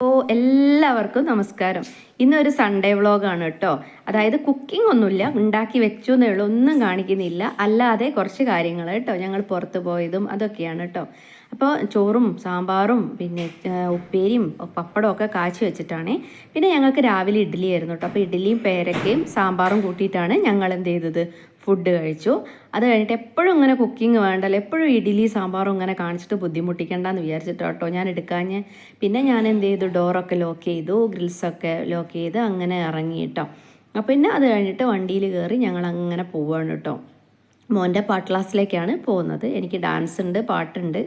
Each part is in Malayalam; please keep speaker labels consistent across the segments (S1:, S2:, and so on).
S1: ഓ എല്ലാവർക്കും നമസ്കാരം. ഇന്നൊരു സൺഡേ വ്ളോഗാണ് കേട്ടോ. അതായത് കുക്കിംഗ് ഒന്നുമില്ല ഉണ്ടാക്കി വെച്ചു എന്നുള്ള ഒന്നും കാണിക്കുന്നില്ല. അല്ലാതെ കുറച്ച് കാര്യങ്ങൾ കേട്ടോ ഞങ്ങൾ പുറത്ത് പോയതും അതൊക്കെയാണ് കേട്ടോ. അപ്പോൾ ചോറും സാമ്പാറും പിന്നെ ഉപ്പേരിയും പപ്പടവും ഒക്കെ കാച്ചി വെച്ചിട്ടാണ്. പിന്നെ ഞങ്ങൾക്ക് രാവിലെ ഇഡ്ഡലി ആയിരുന്നു കേട്ടോ. അപ്പോൾ ഇഡ്ഡലിയും പേരക്കയും സാമ്പാറും കൂട്ടിയിട്ടാണ് ഞങ്ങൾ എന്ത് ചെയ്തത്? ഫുഡ് കഴിച്ചു. അത് കഴിഞ്ഞിട്ട് എപ്പോഴും ഇങ്ങനെ കുക്കിംഗ് വേണ്ടല്ലോ എപ്പോഴും ഇഡ്ഡലി സാമ്പാറും ഇങ്ങനെ കാണിച്ചിട്ട് ബുദ്ധിമുട്ടിക്കണ്ടെന്ന് വിചാരിച്ചിട്ടോ കേട്ടോ ഞാൻ എടുക്കാഞ്ഞ്. പിന്നെ ഞാൻ എന്ത് ചെയ്തു? ഡോറൊക്കെ ലോക്ക് ചെയ്തു ഗ്രിൽസൊക്കെ ലോക്ക് ചെയ്ത് അങ്ങനെ ഇറങ്ങി കേട്ടോ അപ്പോൾ പിന്നെ അത് കഴിഞ്ഞിട്ട് വണ്ടിയിൽ കയറി ഞങ്ങൾ അങ്ങനെ പോവുകയാണ് കേട്ടോ മോന്റെ പാട്ട് ക്ലാസ്സിലേക്കാണ് പോകുന്നത്. എനിക്ക് ഡാൻസ് ഉണ്ട് പാട്ടുണ്ട്.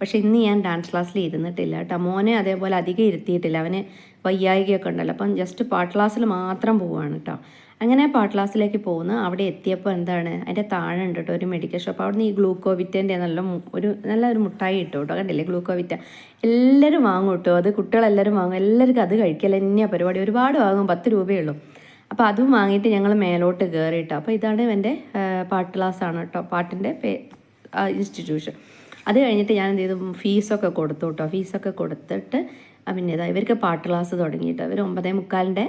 S1: പക്ഷേ ഇന്ന് ഞാൻ ഡാൻസ് ക്ലാസ്സിൽ ഇരുന്നിട്ടില്ല കേട്ടോ മോനെ അതേപോലെ അധികം ഇരുത്തിയിട്ടില്ല. അവന് വയ്യായികയൊക്കെ ഉണ്ടല്ലോ. അപ്പം ജസ്റ്റ് പാട്ട് ക്ലാസ്സിൽ മാത്രം പോവുകയാണ് കേട്ടോ അങ്ങനെ പാട്ട് ക്ലാസ്സിലേക്ക് പോകുന്നു. അവിടെ എത്തിയപ്പോൾ എന്താണ്? അതിന്റെ താഴെ ഉണ്ട് കേട്ടോ ഒരു മെഡിക്കൽ ഷോപ്പ് അവിടെ നിന്ന് ഈ ഗ്ലൂക്കോവിറ്റന്റെ നല്ല ഒരു നല്ല ഒരു മുട്ടായി ഇട്ടു കേട്ടോ. കണ്ടില്ലേ? ഗ്ലൂക്കോവിറ്റ എല്ലാവരും വാങ്ങും കേട്ടോ. അത് കുട്ടികളെല്ലാവരും വാങ്ങും. എല്ലാവർക്കും അത് കഴിക്കൽ തന്നെയാണ് പരിപാടി. ഒരുപാട് വാങ്ങും. പത്ത് രൂപയേ ഉള്ളൂ. അപ്പോൾ അതും വാങ്ങിയിട്ട് ഞങ്ങൾ മേലോട്ട് കയറിയിട്ടോ. അപ്പോൾ ഇതാണ് എന്റെ പാട്ട് ക്ലാസ്സാണ് കേട്ടോ. പാട്ടിന്റെ പേ ഇൻസ്റ്റിറ്റ്യൂഷൻ അത് കഴിഞ്ഞിട്ട് ഞാൻ എന്ത് ചെയ്തു? ഫീസൊക്കെ കൊടുത്തു കേട്ടോ. ഫീസൊക്കെ കൊടുത്തിട്ട് പിന്നെ ഇവർക്ക് പാട്ട് ക്ലാസ് തുടങ്ങിയിട്ട് അവർ ഒമ്പതേ മുക്കാലിന്റെ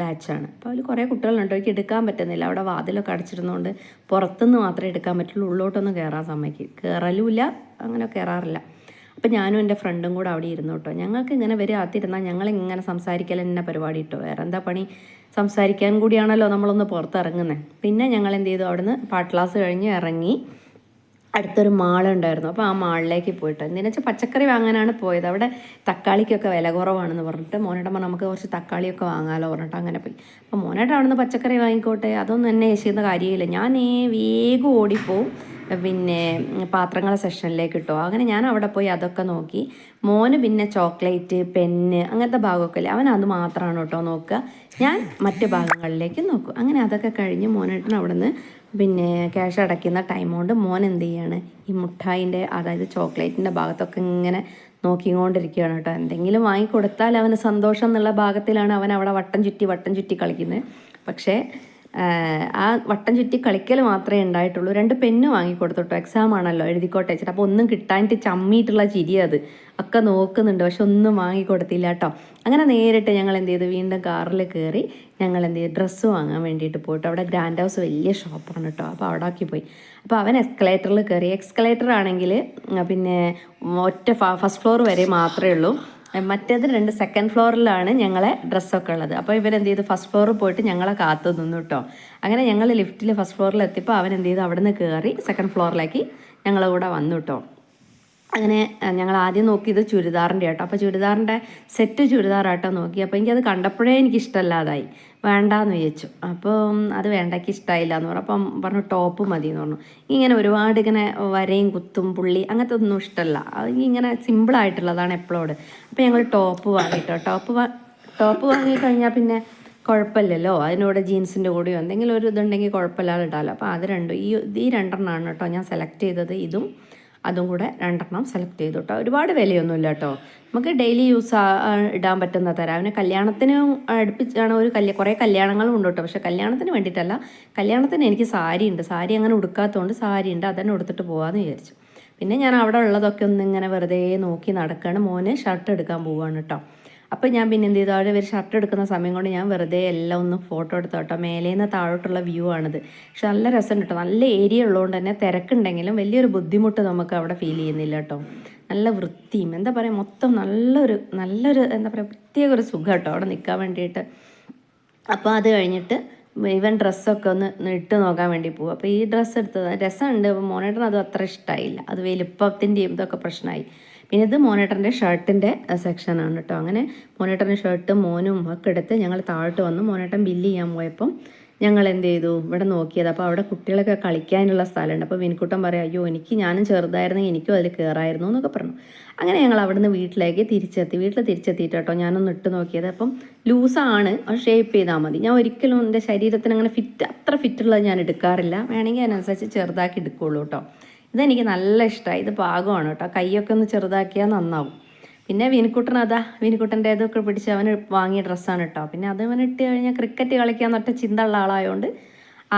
S1: ബാച്ചാണ്. അപ്പോൾ അതിൽ കുറേ കുട്ടികളുണ്ട്. അവർക്ക് എടുക്കാൻ പറ്റുന്നില്ല. അവിടെ വാതിലൊക്കെ അടച്ചിരുന്നതുകൊണ്ട് പുറത്തുനിന്ന് മാത്രമേ എടുക്കാൻ പറ്റുള്ളൂ. ഉള്ളോട്ടൊന്നും കയറാൻ സമയത്ത് കയറലുമില്ല അങ്ങനെ കയറാറില്ല അപ്പം ഞാനും എന്റെ ഫ്രണ്ടും കൂടെ അവിടെ ഇരുന്നു കേട്ടോ. ഞങ്ങൾക്ക് ഇങ്ങനെ വരെ ഞങ്ങൾ ഞങ്ങളിങ്ങനെ സംസാരിക്കൽ തന്നെ പരിപാടി ഇട്ടോ. വേറെ എന്താ പണി? സംസാരിക്കാൻ കൂടിയാണല്ലോ നമ്മളൊന്ന് പുറത്തിറങ്ങുന്നത് പിന്നെ ഞങ്ങൾ എന്ത് ചെയ്തു? അവിടുന്ന് പാട്ട് ക്ലാസ് കഴിഞ്ഞ് ഇറങ്ങി അടുത്തൊരു മാളുണ്ടായിരുന്നു. അപ്പോൾ ആ മാളിലേക്ക് പോയിട്ട്. എന്തിനാ വെച്ചാൽ പച്ചക്കറി വാങ്ങാനാണ് പോയത്. അവിടെ തക്കാളിക്കൊക്കെ വില കുറവാണെന്ന് പറഞ്ഞിട്ട് മോനേട്ടൻ നമുക്ക് കുറച്ച് തക്കാളിയൊക്കെ വാങ്ങാമല്ലോ പറഞ്ഞിട്ട് അങ്ങനെ പോയി. അപ്പോൾ മോനേട്ടൻ നിന്ന് പച്ചക്കറി വാങ്ങിക്കോട്ടെ? അതൊന്നും എന്നെ ചെയ്യുന്ന കാര്യമില്ല. ഞാൻ വേഗം ഓടിപ്പോവും. പിന്നെ പാത്രങ്ങളെ സെഷനിലേക്ക് ഇട്ടോ. അങ്ങനെ ഞാൻ അവിടെ പോയി അതൊക്കെ നോക്കി. മോന് പിന്നെ ചോക്ലേറ്റ് പെന്ന് അങ്ങനത്തെ ഭാഗമൊക്കെ ഇല്ലേ? അവൻ അത് മാത്രമാണ് കേട്ടോ നോക്കുക. ഞാൻ മറ്റ് ഭാഗങ്ങളിലേക്ക് നോക്കും. അങ്ങനെ അതൊക്കെ കഴിഞ്ഞ് മോനേട്ടൻ അവിടെ നിന്ന് പിന്നെ ക്യാഷ് അടയ്ക്കുന്ന ടൈം കൊണ്ട് മോൻ എന്ത് ചെയ്യാണ്? ഈ മുട്ടായിന്റെ അതായത് ചോക്ലേറ്റിന്റെ ഭാഗത്തൊക്കെ ഇങ്ങനെ നോക്കിക്കൊണ്ടിരിക്കുകയാണ് കേട്ടോ. എന്തെങ്കിലും വാങ്ങിക്കൊടുത്താൽ അവന് സന്തോഷം എന്നുള്ള ഭാഗത്തിലാണ് അവൻ അവിടെ വട്ടം ചുറ്റി വട്ടം ചുറ്റി കളിക്കുന്നത്. പക്ഷേ ആ വട്ടം ചുറ്റി കളിക്കൽ മാത്രമേ ഉണ്ടായിട്ടുള്ളൂ. രണ്ട് പെന്ന് വാങ്ങിക്കൊടുത്തോട്ടോ. എക്സാം ആണല്ലോ. എഴുതിക്കോട്ടെ ചേട്ടാ. അപ്പോൾ ഒന്നും കിട്ടാനിട്ട് ചമ്മിയിട്ടുള്ള ചിരി അത്. ഒക്കെ നോക്കുന്നുണ്ട്. പക്ഷെ ഒന്നും വാങ്ങിക്കൊടുത്തില്ല കേട്ടോ. അങ്ങനെ നേരിട്ട് ഞങ്ങൾ എന്ത് ചെയ്തു വീണ്ടും കാറിൽ കയറി ഞങ്ങൾ എന്ത് ചെയ്തു ഡ്രസ്സ് വാങ്ങാൻ വേണ്ടിയിട്ട് പോയിട്ട് അവിടെ ഗ്രാൻഡ് ഹൗസ് വലിയ ഷോപ്പാണ് കേട്ടോ. അപ്പോൾ അവിടെ ആക്കി പോയി. അപ്പോൾ അവൻ എസ്കലേറ്ററിൽ കയറി എക്സ്കലേറ്റർ ആണെങ്കിൽ പിന്നെ ഒറ്റ ഫസ്റ്റ് ഫ്ലോർ വരെ മാത്രമേ ഉള്ളൂ. മറ്റേത് രണ്ട് സെക്കൻഡ് ഫ്ലോറിലാണ് ഞങ്ങളെ ഡ്രസ്സൊക്കെ ഉള്ളത്. അപ്പോൾ ഇവരെന്ത് ചെയ്തു ഫസ്റ്റ് ഫ്ലോറിൽ പോയിട്ട് ഞങ്ങളെ കാത്തു നിന്നു കേട്ടോ അങ്ങനെ ഞങ്ങൾ ലിഫ്റ്റിൽ ഫസ്റ്റ് ഫ്ലോറിൽ എത്തിയപ്പോൾ അവൻ എന്ത് ചെയ്തു അവിടെ നിന്ന് കയറി സെക്കൻഡ് ഫ്ലോറിലേക്ക് ഞങ്ങളെ കൂടെ വന്നു കേട്ടോ അങ്ങനെ ഞങ്ങൾ ആദ്യം നോക്കിയത് ചുരിദാറിന്റെ കേട്ടോ അപ്പോൾ ചുരിദാറിന്റെ സെറ്റ് ചുരിദാറാട്ടോ നോക്കി. അപ്പോൾ എനിക്കത് കണ്ടപ്പോഴേ എനിക്ക് ഇഷ്ടമല്ലാതായി വേണ്ടാന്ന് വിചാരിച്ചു. അപ്പം അത് വേണ്ടയ്ക്ക് ഇഷ്ടമായില്ല എന്ന് പറഞ്ഞു. അപ്പം പറഞ്ഞു ടോപ്പ് മതി എന്ന് പറഞ്ഞു. ഇങ്ങനെ ഒരുപാട് ഇങ്ങനെ വരയും കുത്തും പുള്ളി അങ്ങനത്തെ ഒന്നും ഇഷ്ടമല്ല ഇങ്ങനെ സിമ്പിളായിട്ടുള്ളതാണ് എപ്പോഴോട് അപ്പോൾ ഞങ്ങൾ ടോപ്പ് വാങ്ങിയിട്ടോ ടോപ്പ് വാ ടോപ്പ് വാങ്ങി കഴിഞ്ഞാൽ പിന്നെ കുഴപ്പമില്ലല്ലോ. അതിനോട് ജീൻസിന്റെ കൂടെയോ എന്തെങ്കിലും ഒരു ഇതുണ്ടെങ്കിൽ കുഴപ്പമില്ലാതെ ഇടാമല്ലോ അപ്പോൾ അത് രണ്ടും ഈ ഈ രണ്ടെണ്ണമാണ് കേട്ടോ ഞാൻ സെലക്ട് ചെയ്തത്. ഇതും അതും കൂടെ രണ്ടെണ്ണം സെലക്ട് ചെയ്തു കേട്ടോ ഒരുപാട് വിലയൊന്നുമില്ല കേട്ടോ നമുക്ക് ഡെയിലി യൂസ് ഇടാൻ പറ്റുന്ന തരാം. അവന് കല്യാണത്തിന് അടുപ്പിച്ചാണ് ഒരു കല്യ കുറേ കല്യാണങ്ങളും ഉണ്ട് കേട്ടോ. പക്ഷേ കല്യാണത്തിന് വേണ്ടിയിട്ടല്ല. കല്യാണത്തിന് എനിക്ക് സാരി ഉണ്ട്. സാരി അങ്ങനെ ഉടുക്കാത്തതുകൊണ്ട് സാരി ഉണ്ട്. അതന്നെ ഉടുത്തിട്ട് പോകാമെന്ന് വിചാരിച്ചു. പിന്നെ ഞാൻ അവിടെ ഉള്ളതൊക്കെ ഒന്ന് ഇങ്ങനെ വെറുതെ നോക്കി നടക്കുകയാണ് മോന് ഷർട്ട് എടുക്കാൻ പോവുകയാണ് കേട്ടോ. അപ്പോൾ ഞാൻ പിന്നെ എന്ത് ചെയ്തു? അവിടെ ഒരു ഷർട്ട് എടുക്കുന്ന സമയം കൊണ്ട് ഞാൻ വെറുതെ എല്ലാം ഒന്ന് ഫോട്ടോ എടുത്തു കേട്ടോ. മേലേന്ന് താഴോട്ടുള്ള വ്യൂ ആണിത്. പക്ഷെ നല്ല രസം കേട്ടോ. നല്ല ഏരിയ ഉള്ളതുകൊണ്ട് തന്നെ തിരക്കുണ്ടെങ്കിലും വലിയൊരു ബുദ്ധിമുട്ട് നമുക്ക് അവിടെ ഫീൽ ചെയ്യുന്നില്ല കേട്ടോ. നല്ല വൃത്തിയും എന്താ പറയുക മൊത്തം നല്ലൊരു നല്ലൊരു എന്താ പറയുക പ്രത്യേക ഒരു സുഖം കേട്ടോ അവിടെ നിൽക്കാൻ വേണ്ടിയിട്ട്. അപ്പോൾ അത് കഴിഞ്ഞിട്ട് ഇവൻ ഡ്രസ്സൊക്കെ ഒന്ന് ഇട്ട് നോക്കാൻ വേണ്ടി പോകും അപ്പോൾ ഈ ഡ്രസ്സ് എടുത്തത് രസമുണ്ട്. അപ്പോൾ മോനേട്ടൻ അത് അത്ര ഇഷ്ടമായില്ല അത് വലിപ്പത്തിന്റെയും ഇതൊക്കെ പ്രശ്നമായി പിന്നെ ഇത് മോനേട്ടന്റെ ഷർട്ടിന്റെ സെക്ഷനാണ് കേട്ടോ അങ്ങനെ മോനേട്ടന്റെ ഷർട്ടും മോനും ഒക്കെ എടുത്ത് ഞങ്ങൾ താഴോട്ട് വന്നു. മോനേട്ടൻ ബില്ല് ചെയ്യാൻ പോയപ്പം ഞങ്ങൾ എന്ത് ചെയ്തു ഇവിടെ നോക്കിയത്. അപ്പോൾ അവിടെ കുട്ടികളൊക്കെ കളിക്കാനുള്ള സ്ഥലമുണ്ട്. അപ്പോൾ വിൻകുട്ടം പറയാം അയ്യോ എനിക്ക് ഞാനും ചെറുതായിരുന്നെങ്കിൽ എനിക്കും അതിൽ കയറായിരുന്നു എന്നൊക്കെ പറഞ്ഞു. അങ്ങനെ ഞങ്ങൾ അവിടുന്ന് വീട്ടിലേക്ക് തിരിച്ചെത്തി. വീട്ടിൽ തിരിച്ചെത്തിയിട്ട് കേട്ടോ ഞാനൊന്ന് ഇട്ട് നോക്കിയത്. അപ്പം ലൂസാണ് ഷേപ്പ് ചെയ്താൽ മതി. ഞാൻ ഒരിക്കലും എന്റെ ശരീരത്തിന് അങ്ങനെ ഫിറ്റ് അത്ര ഫിറ്റുള്ളത് ഞാൻ എടുക്കാറില്ല. വേണമെങ്കിൽ അതിനനുസരിച്ച് ചെറുതാക്കി എടുക്കുകയുള്ളൂ കേട്ടോ ഇതെനിക്ക് നല്ല ഇഷ്ടമായി ഇത് പാകമാണ് കേട്ടോ കൈയൊക്കെ ഒന്ന് ചെറുതാക്കിയാൽ നന്നാവും. പിന്നെ വിനുക്കുട്ടൻ അതാ വിനുക്കുട്ടന്റെ ഇതൊക്കെ പിടിച്ച് അവന് വാങ്ങിയ ഡ്രസ്സാണ് കേട്ടോ പിന്നെ അത് അവന് ഇട്ട് കഴിഞ്ഞാൽ ക്രിക്കറ്റ് കളിക്കാൻ തൊട്ട് ചിന്ത ഉള്ള ആളായതുകൊണ്ട്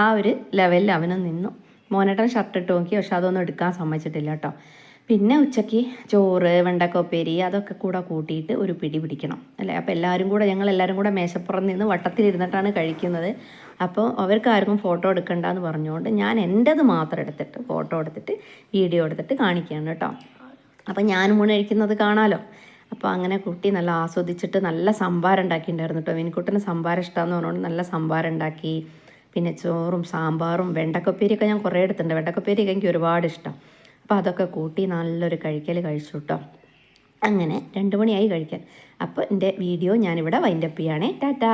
S1: ആ ഒരു ലെവലിൽ അവന് നിന്നു. മോനേട്ടൻ ഷർട്ട് ഇട്ട് നോക്കി പക്ഷെ അതൊന്നും എടുക്കാൻ സമ്മതിച്ചിട്ടില്ല കേട്ടോ പിന്നെ ഉച്ചയ്ക്ക് ചോറ് വെണ്ടക്കൊപ്പേരി അതൊക്കെ കൂടെ കൂട്ടിയിട്ട് ഒരു പിടി പിടിക്കണം അല്ലേ? അപ്പോൾ എല്ലാവരും കൂടെ ഞങ്ങൾ എല്ലാവരും കൂടെ മേശപ്പുറം നിന്ന് വട്ടത്തിലിരുന്നിട്ടാണ് കഴിക്കുന്നത്. അപ്പോൾ അവർക്ക് ആർക്കും ഫോട്ടോ എടുക്കണ്ടെന്ന് പറഞ്ഞുകൊണ്ട് ഞാൻ എന്റെത് മാത്രം എടുത്തിട്ട് ഫോട്ടോ എടുത്തിട്ട് വീഡിയോ എടുത്തിട്ട് കാണിക്കുകയാണ് കേട്ടോ അപ്പോൾ ഞാനും കഴിക്കുന്നത് കാണാമല്ലോ അപ്പോൾ അങ്ങനെ കുട്ടി നല്ല ആസ്വദിച്ചിട്ട് നല്ല സംഭാരം ഉണ്ടാക്കിയിട്ടുണ്ടായിരുന്നു കേട്ടോ. വിനിക്കുട്ടന് സംഭാരം ഇഷ്ടമെന്ന് പറഞ്ഞുകൊണ്ട് നല്ല സംഭാരം ഉണ്ടാക്കി. പിന്നെ ചോറും സാമ്പാറും വെണ്ടക്കപ്പേരിയൊക്കെ ഞാൻ കുറേ എടുത്തിട്ടുണ്ട്. വെണ്ടക്കപ്പേരിയൊക്കെ എനിക്ക് ഒരുപാട് ഇഷ്ടം. അപ്പോൾ അതൊക്കെ കൂട്ടി നല്ലൊരു കഴിക്കൽ കഴിച്ചു കേട്ടോ. അങ്ങനെ രണ്ട് മണിയായി കഴിക്കാൻ. അപ്പോൾ എന്റെ വീഡിയോ ഞാനിവിടെ വൈൻഡപ്പ് ചെയ്യുകയാണേ. ടാറ്റാ.